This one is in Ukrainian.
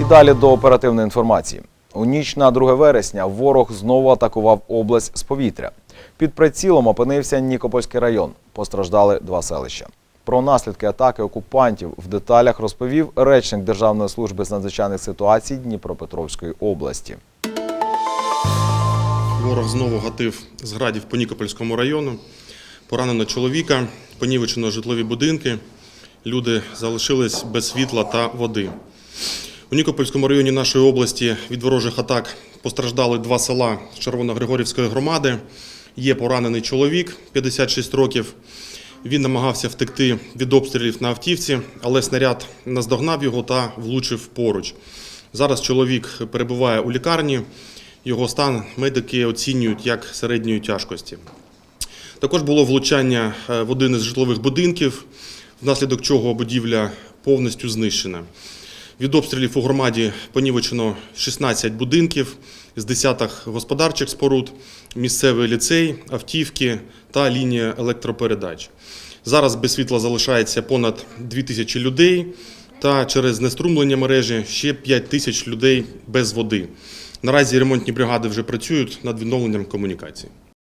І далі до оперативної інформації. У ніч на 2 вересня ворог знову атакував область з повітря. Під прицілом опинився Нікопольський район. Постраждали два селища. Про наслідки атаки окупантів в деталях розповів речник Державної служби з надзвичайних ситуацій Дніпропетровської області. Ворог знову гатив з градів по Нікопольському району. Поранено чоловіка, понівечено житлові будинки. Люди залишились без світла та води. У Нікопольському районі нашої області від ворожих атак постраждали два села Червоногригорівської громади. Є поранений чоловік 56 років. Він намагався втекти від обстрілів на автівці, але снаряд наздогнав його та влучив поруч. Зараз чоловік перебуває у лікарні. Його стан медики оцінюють як середньої тяжкості. Також було влучання е, в один із житлових будинків, внаслідок чого будівля повністю знищена. Від обстрілів у громаді понівечено 16 будинків з десяток господарчих споруд, місцевий ліцей, автівки та лінія електропередач. Зараз без світла залишається понад 2 тисячі людей, та через знеструмлення мережі ще 5 тисяч людей без води. Наразі ремонтні бригади вже працюють над відновленням комунікацій.